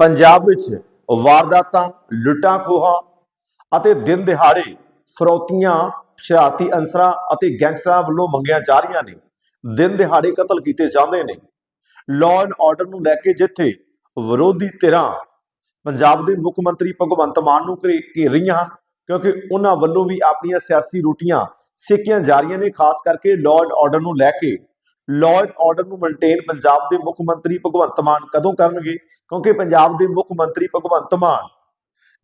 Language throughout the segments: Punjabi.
ਪੰਜਾਬ ਵਿੱਚ ਵਾਰਦਾਤਾਂ, ਲੁੱਟਾਂ ਖੋਹਾਂ ਅਤੇ ਦਿਨ ਦਿਹਾੜੇ ਫਰੌਤੀਆਂ, ਸ਼ਰਾਰਤੀ ਅਨਸਰਾਂ ਅਤੇ ਗੈਂਗਸਟਰਾਂ ਵੱਲੋਂ ਮੰਗੀਆਂ ਜਾ ਰਹੀਆਂ ਨੇ। ਦਿਨ ਦਿਹਾੜੇ ਕਤਲ ਕੀਤੇ ਜਾਂਦੇ ਨੇ। ਲਾਅ ਐਂਡ ਆਰਡਰ ਨੂੰ ਲੈ ਕੇ ਜਿੱਥੇ ਵਿਰੋਧੀ ਧਿਰਾਂ ਪੰਜਾਬ ਦੇ ਮੁੱਖ ਮੰਤਰੀ ਭਗਵੰਤ ਮਾਨ ਨੂੰ ਘੇ ਘੇਰ ਰਹੀਆਂ ਹਨ, ਕਿਉਂਕਿ ਉਹਨਾਂ ਵੱਲੋਂ ਵੀ ਆਪਣੀਆਂ ਸਿਆਸੀ ਰੋਟੀਆਂ ਸੇਕੀਆਂ ਜਾ ਰਹੀਆਂ ਨੇ, ਖਾਸ ਕਰਕੇ ਲਾਅ ਐਂਡ ਆਰਡਰ ਨੂੰ ਲੈ ਕੇ। ਲਾਅ ਐਂਡ ਆਰਡਰ ਨੂੰ ਮੇਨਟੇਨ ਪੰਜਾਬ ਦੇ ਮੁੱਖ ਮੰਤਰੀ ਭਗਵੰਤ ਮਾਨ ਕਦੋਂ ਕਰਨਗੇ? ਕਿਉਂਕਿ ਪੰਜਾਬ ਦੇ ਮੁੱਖ ਮੰਤਰੀ ਭਗਵੰਤ ਮਾਨ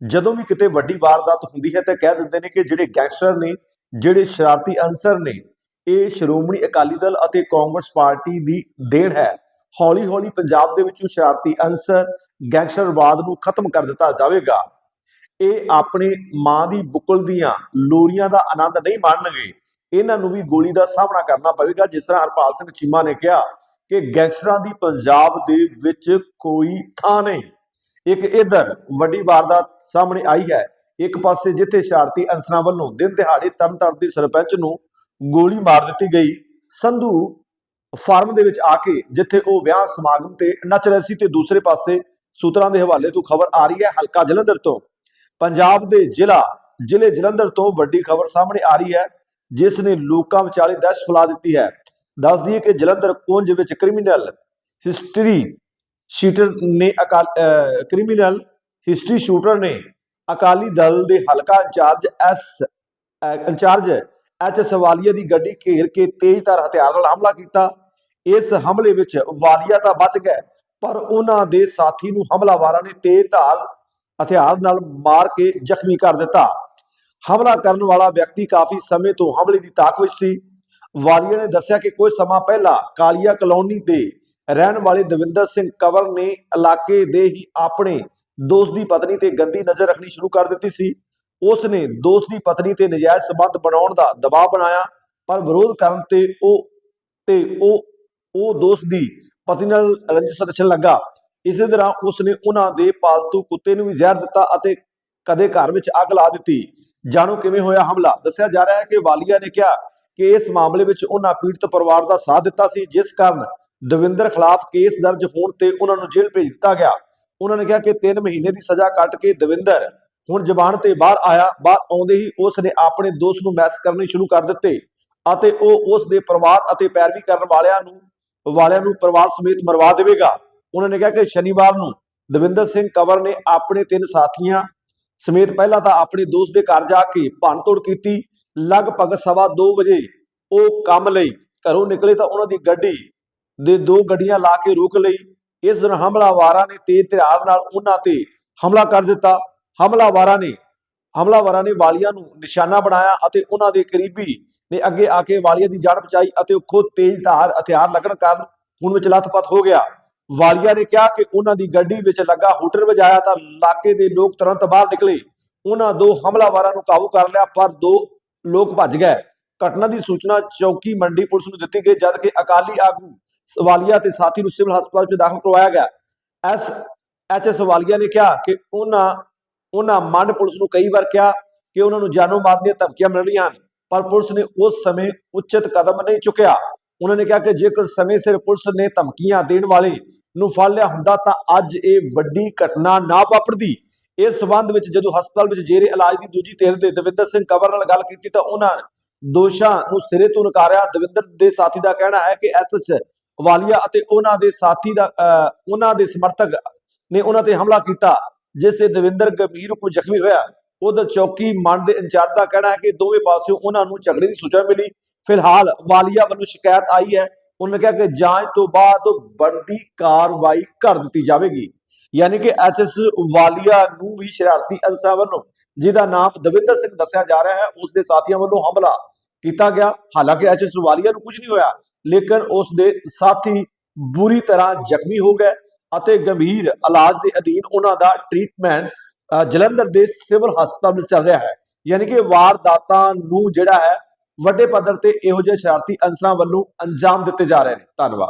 ਜਦੋਂ ਵੀ ਕਿਤੇ ਵੱਡੀ ਵਾਰਦਾਤ ਹੁੰਦੀ ਹੈ ਤਾਂ ਕਹਿ ਦਿੰਦੇ ਨੇ ਕਿ ਜਿਹੜੇ ਗੈਂਗਸਟਰ ਨੇ, ਜਿਹੜੇ ਸ਼ਰਾਰਤੀ ਅਨਸਰ ਨੇ, ਇਹ ਸ਼੍ਰੋਮਣੀ ਅਕਾਲੀ ਦਲ ਅਤੇ ਕਾਂਗਰਸ ਪਾਰਟੀ ਦੀ ਦੇਣ ਹੈ। ਹੌਲੀ ਹੌਲੀ ਪੰਜਾਬ ਦੇ ਵਿੱਚੋਂ ਸ਼ਰਾਰਤੀ ਅਨਸਰ ਗੈਂਗਸਟਰਵਾਦ ਨੂੰ ਖਤਮ ਕਰ ਦਿੱਤਾ ਜਾਵੇਗਾ। ਇਹ ਆਪਣੇ ਮਾਂ ਦੀ ਬੁੱਕਲ ਦੀਆਂ ਲੋਰੀਆਂ ਦਾ ਆਨੰਦ ਨਹੀਂ ਮਾਣਨਗੇ। ਇਹਨਾਂ ਨੂੰ ਵੀ ਗੋਲੀ ਦਾ ਸਾਹਮਣਾ ਕਰਨਾ ਪਵੇਗਾ। ਜਿਸ ਤਰ੍ਹਾਂ ਹਰਪਾਲ ਸਿੰਘ ਚੀਮਾ ਨੇ ਕਿਹਾ ਕਿ ਗੈਂਗਸਟਰਾਂ ਦੀ ਪੰਜਾਬ ਦੇ ਵਿੱਚ ਕੋਈ ਥਾਂ ਨਹੀਂ। ਇੱਕ ਇਧਰ ਵੱਡੀ ਵਾਰਦਾਤ ਸਾਹਮਣੇ ਆਈ ਹੈ। ਇੱਕ ਪਾਸੇ ਜਿੱਥੇ ਸ਼ਰਾਰਤੀ ਅਨਸਰਾਂ ਵੱਲੋਂ ਦਿਨ ਦਿਹਾੜੇ ਤਰਨਤਾਰਨ ਦੇ ਸਰਪੰਚ ਨੂੰ ਗੋਲੀ ਮਾਰ ਦਿੱਤੀ ਗਈ, ਸੰਧੂ ਫਾਰਮ ਦੇ ਵਿੱਚ ਆ ਕੇ ਜਿੱਥੇ ਉਹ ਵਿਆਹ ਸਮਾਗਮ ਤੇ ਨੱਚ ਰਹੇ ਸੀ ਤੇ ਦੂਸਰੇ ਪਾਸੇ ਸੂਤਰਾਂ ਦੇ ਹਵਾਲੇ ਤੋਂ ਖਬਰ ਆ ਰਹੀ ਹੈ, ਹਲਕਾ ਜਲੰਧਰ ਤੋਂ। ਪੰਜਾਬ ਦੇ ਜ਼ਿਲ੍ਹਾ ਜ਼ਿਲ੍ਹੇ ਜਲੰਧਰ ਤੋਂ ਵੱਡੀ ਖਬਰ ਸਾਹਮਣੇ ਆ ਰਹੀ ਹੈ। ਜਿਸ ਨੇ ਲੋਕਾਂ ਵਿਚਾਲੇ ਦਹਿਸ਼ਤ ਫੈਲਾ ਦਿੱਤੀ ਹੈ। ਦੱਸ ਦਈਏ ਕਿ ਜਲੰਧਰ ਕੁੰਜ ਵਿੱਚ ਕ੍ਰਿਮੀਨਲ ਹਿਸਟਰੀ ਸ਼ੀਟਰ ਨੇ ਕ੍ਰਿਮੀਨਲ ਹਿਸਟਰੀ ਸ਼ੂਟਰ ਨੇ ਅਕਾਲੀ ਦਲ ਦੇ ਹਲਕਾ ਇੰਚਾਰਜ ਐਸ ਇੰਚਾਰਜ ਐਚ ਸਵਾਲੀਆ ਦੀ ਗੱਡੀ ਘੇਰ ਕੇ ਤੇਜ਼ਧਾਰ ਹਥਿਆਰ ਨਾਲ ਹਮਲਾ ਕੀਤਾ। ਇਸ ਹਮਲੇ ਵਿੱਚ ਵਾਲੀਆ ਤਾਂ ਬਚ ਗਏ, ਪਰ ਉਹਨਾਂ ਦੇ ਸਾਥੀ ਨੂੰ ਹਮਲਾਵਾਰਾਂ ਨੇ ਤੇਜ਼ਧਾਰ ਹਥਿਆਰ ਨਾਲ ਮਾਰ ਕੇ ਜ਼ਖਮੀ ਕਰ ਦਿੱਤਾ। ਹਮਲਾ ਕਰਨ ਵਾਲਾ ਵਿਅਕਤੀ ਕਾਫੀ ਸਮੇਂ ਤੋਂ ਹਮਲੇ ਦੀ ਤਾਕ ਵਿੱਚ ਸੀ। ਵਾਲੀਆ ਨੇ ਦੱਸਿਆ ਕਿ ਕੁਝ ਸਮਾਂ ਪਹਿਲਾਂ ਕਾਲੀਆ ਕਲੋਨੀ ਦੇ ਰਹਿਣ ਵਾਲੇ ਦਵਿੰਦਰ ਸਿੰਘ ਕੰਵਰ ਨੇ ਇਲਾਕੇ ਦੇ ਹੀ ਆਪਣੇ ਦੋਸਤ ਦੀ ਪਤਨੀ ਤੇ ਗੰਦੀ ਨਜ਼ਰ ਰੱਖਣੀ ਸ਼ੁਰੂ ਕਰ ਦਿੱਤੀ ਸੀ। ਉਸ ਨੇ ਦੋਸਤ ਦੀ ਪਤਨੀ ਤੇ ਨਜਾਇਜ਼ ਸਬੰਧ ਬਣਾਉਣ ਦਾ ਦਬਾਅ ਬਣਾਇਆ, ਪਰ ਵਿਰੋਧ ਕਰਨ ਤੇ ਉਹ ਤੇ ਉਹ ਉਹ ਦੋਸਤ ਦੀ ਪਤਨੀ ਨਾਲ ਰੰਜਿਸ਼ ਰੱਖਣ ਲੱਗਾ। ਇਸੇ ਤਰ੍ਹਾਂ ਉਸ ਨੇ ਉਹਨਾਂ ਦੇ ਪਾਲਤੂ ਕੁੱਤੇ ਨੂੰ ਵੀ ਜ਼ਹਿਰ ਦਿੱਤਾ ਅਤੇ ਕਦੇ ਘਰ ਵਿੱਚ ਅੱਗ ਲਾ ਦਿੱਤੀ। ਜਾਣੋ ਕਿਵੇਂ ਹੋਇਆ ਹਮਲਾ? ਦੱਸਿਆ ਜਾ ਰਿਹਾ ਹੈ ਕਿ ਵਾਲੀਆ ਨੇ ਕਿਹਾ ਕਿ ਇਸ ਮਾਮਲੇ ਵਿੱਚ ਉਹਨਾਂ ਪੀੜਤ ਪਰਿਵਾਰ ਦਾ ਸਾਥ ਦਿੱਤਾ ਸੀ, ਜਿਸ ਕਾਰਨ ਦਵਿੰਦਰ ਖਿਲਾਫ ਕੇਸ ਦਰਜ ਹੋਣ ਤੇ ਉਹਨਾਂ ਨੂੰ ਜੇਲ੍ਹ ਭੇਜ ਦਿੱਤਾ ਗਿਆ। ਉਹਨਾਂ ਨੇ ਕਿਹਾ ਕਿ 3 ਮਹੀਨੇ ਦੀ ਸਜ਼ਾ ਕੱਟ ਕੇ ਦਵਿੰਦਰ ਹੁਣ ਜ਼ਬਾਨ ਤੇ ਬਾਹਰ ਆਇਆ, ਬਾਹਰ ਆਉਂਦੇ ਹੀ ਉਸ ਨੇ ਆਪਣੇ ਦੋਸਤ ਨੂੰ ਮੈਸ ਕਰਨੇ ਸ਼ੁਰੂ ਕਰ ਦਿੱਤੇ ਅਤੇ ਉਹ ਉਸ ਦੇ ਪਰਿਵਾਰ ਅਤੇ ਪੈਰਵੀ ਕਰਨ ਵਾਲਿਆਂ ਨੂੰ ਵਾਲਿਆਂ ਨੂੰ ਪਰਿਵਾਰ ਸਮੇਤ ਮਰਵਾ ਦੇਵੇਗਾ। ਉਹਨਾਂ ਨੇ ਕਿਹਾ ਕਿ ਸ਼ਨੀਵਾਰ ਨੂੰ ਦਵਿੰਦਰ ਸਿੰਘ ਕੰਵਰ ਨੇ ਆਪਣੇ ਤਿੰਨ ਸਾਥੀਆਂ ਸਮੇਤ ਪਹਿਲਾਂ ਤਾਂ ਆਪਣੇ ਦੋਸਤ ਦੇ ਘਰ ਜਾ ਕੇ ਭੰਨਤੋੜ ਕੀਤੀ। ਲਗਭਗ ਸਵਾ 2 ਵਜੇ ਉਹ ਕੰਮ ਲਈ ਘਰੋਂ ਨਿਕਲੇ ਤਾਂ ਉਹਨਾਂ ਦੀ ਗੱਡੀ ਦੇ ਦੋ ਗੱਡੀਆਂ ਲਾ ਕੇ ਰੋਕ ਲਈ। ਇਸ ਦਿਨ ਹਮਲਾਵਾਰਾਂ ਨੇ ਤੇਜ਼ ਧਿਆਨ ਨਾਲ ਉਹਨਾਂ ਤੇ ਹਮਲਾ ਕਰ ਦਿੱਤਾ। ਹਮਲਾਵਾਰਾਂ ਨੇ, ਹਮਲਾਵਰਾਂ ਨੇ ਵਾਲੀਆਂ ਨੂੰ ਨਿਸ਼ਾਨਾ ਬਣਾਇਆ ਅਤੇ ਉਹਨਾਂ ਦੇ ਕਰੀਬੀ ਨੇ ਅੱਗੇ ਆ ਕੇ ਵਾਲੀਆਂ ਦੀ ਜਾਨ ਬਚਾਈ ਅਤੇ ਉਹ ਖੁਦ ਤੇਜ਼ ਧਾਰ, ਹਥਿਆਰ ਲੱਗਣ ਕਾਰਨ ਖੂਨ ਵਿੱਚ ਲੱਥਪੱਥ ਹੋ ਗਿਆ। ਵਾਲੀਆ ਨੇ ਕਿਹਾ ਕਿ ਉਹਨਾਂ ਦੀ ਗੱਡੀ ਵਿੱਚ ਲੱਗਾ ਹੂਟਰ ਵਜਾਇਆ ਤਾਂ ਇਲਾਕੇ ਦੇ ਲੋਕ ਤੁਰੰਤ ਬਾਹਰ ਨਿਕਲੇ। ਉਹਨਾਂ ਦੋ ਹਮਲਾਵਰਾਂ ਨੂੰ ਕਾਬੂ ਕਰ ਲਿਆ, ਪਰ ਦੋ ਲੋਕ ਭੱਜ ਗਏ। ਘਟਨਾ ਦੀ ਸੂਚਨਾ ਚੌਕੀ ਮੰਡੀ ਪੁਲਿਸ ਨੂੰ ਦਿੱਤੀ ਗਈ ਜਦ ਕਿ ਅਕਾਲੀ ਆਗੂ ਸਵਾਲੀਆ ਤੇ ਸਾਥੀ ਨੂੰ ਸਿਵਲ ਹਸਪਤਾਲ ਵਿੱਚ ਦਾਖਲ ਕਰਵਾਇਆ ਗਿਆ। ਐਸ, ਐਚ ਐਸ ਸਵਾਲੀਆ ਨੇ ਕਿਹਾ ਕਿ ਉਹਨਾਂ ਉਹਨਾਂ ਮੰਡ ਪੁਲਿਸ ਨੂੰ ਕਈ ਵਾਰ ਕਿਹਾ ਕਿ ਉਹਨਾਂ ਨੂੰ ਜਾਨੋਂ ਮਾਰਨ ਦੀਆਂ ਧਮਕੀਆਂ ਮਿਲ ਰਹੀਆਂ ਹਨ, ਪਰ ਪੁਲਿਸ ਨੇ ਉਸ ਸਮੇਂ ਉਚਿਤ ਕਦਮ ਨਹੀਂ ਚੁੱਕਿਆ। ਉਹਨਾਂ ਨੇ ਕਿਹਾ ਕਿ ਜੇਕਰ ਸਮੇਂ ਸਿਰ ਪੁਲਿਸ ਨੇ ਧਮਕੀਆਂ ਦੇਣ ਵਾਲੇ ਨੂੰ ਫੜ ਲਿਆ ਹੁੰਦਾ ਤਾਂ ਅੱਜ ਇਹ ਵੱਡੀ ਘਟਨਾ ਨਾ ਵਾਪਰਦੀ। ਇਸ ਸਬੰਧ ਵਿੱਚ ਜਦੋਂ ਹਸਪਤਾਲ ਵਿੱਚ ਜੇਰੇ ਇਲਾਜ ਦੀ ਦੂਜੀ ਧਿਰ ਦੇ ਦਵਿੰਦਰ ਸਿੰਘ ਕੰਵਰ ਨਾਲ ਗੱਲ ਕੀਤੀ ਤਾਂ ਉਹਨਾਂ ਦੋਸ਼ਾਂ ਨੂੰ ਸਿਰੇ ਤੋਂ ਨਕਾਰਿਆ। ਦਵਿੰਦਰ ਦੇ ਸਾਥੀ ਦਾ ਕਹਿਣਾ ਹੈ ਕਿ ਐਸਐਚ ਵਾਲੀਆ ਅਤੇ ਉਹਨਾਂ ਦੇ ਸਾਥੀ ਦਾ ਅਹ, ਉਹਨਾਂ ਦੇ ਸਮਰਥਕ ਨੇ ਉਹਨਾਂ ਤੇ ਹਮਲਾ ਕੀਤਾ ਜਿਸ ਤੇ ਦਵਿੰਦਰ ਗੰਭੀਰ ਰੂਪ ਵਿੱਚ ਜ਼ਖਮੀ ਹੋਇਆ। ਉਧਰ ਚੌਕੀ ਮੰਡ ਦੇ ਇੰਚਾਰਜ ਦਾ ਕਹਿਣਾ ਹੈ ਕਿ ਦੋਵੇਂ ਪਾਸਿਓਂ ਉਹਨਾਂ ਨੂੰ ਝਗੜੇ ਦੀ ਸੂਚਨਾ ਮਿਲੀ। ਫਿਲਹਾਲ ਵਾਲੀਆ ਵੱਲੋਂ ਸ਼ਿਕਾਇਤ ਆਈ ਹੈ ਉਹਨਾਂ ਕਿਹਾ ਕਿ ਜਾਂਚ ਤੋਂ ਬਾਅਦ ਬਣਦੀ ਕਾਰਵਾਈ ਕਰ ਦਿੱਤੀ ਜਾਵੇਗੀ। ਯਾਨੀ ਕਿ ਐਚਐਸ ਵਾਲੀਆ ਨੂੰ ਵੀ ਸ਼ਰਾਰਤੀ ਅਨਸਰਾਂ ਵੱਲੋਂ, ਜਿਹਦਾ ਨਾਮ ਦਵਿੰਦਰ ਸਿੰਘ ਦੱਸਿਆ ਜਾ ਰਿਹਾ ਹੈ, ਉਸ ਦੇ ਸਾਥੀਆਂ ਵੱਲੋਂ ਹਮਲਾ ਕੀਤਾ ਗਿਆ। ਹਾਲਾਂਕਿ ਐਚਐਸ ਵਾਲੀਆ ਨੂੰ ਕੁਝ ਨਹੀਂ ਹੋਇਆ, ਲੇਕਿਨ ਉਸ ਦੇ ਸਾਥੀ ਬੁਰੀ ਤਰ੍ਹਾਂ ਜ਼ਖਮੀ ਹੋ ਗਏ ਅਤੇ ਗੰਭੀਰ ਇਲਾਜ ਦੇ ਅਧੀਨ ਉਹਨਾਂ ਦਾ ਟ੍ਰੀਟਮੈਂਟ ਜਲੰਧਰ ਦੇ ਸਿਵਲ ਹਸਪਤਾਲ ਵਿੱਚ ਚੱਲ ਰਿਹਾ ਹੈ। ਯਾਨੀ ਕਿ ਵਾਰਦਾਤਾਂ ਨੂੰ ਜਿਹੜਾ ਹੈ ਵੱਡੇ ਪੱਧਰ ਤੇ ਇਹੋ ਜਿਹੇ ਸ਼ਰਾਰਤੀ ਅਨਸਰਾਂ ਵੱਲੋਂ ਅੰਜਾਮ ਦਿੱਤੇ ਜਾ ਰਹੇ ਨੇ। ਧੰਨਵਾਦ।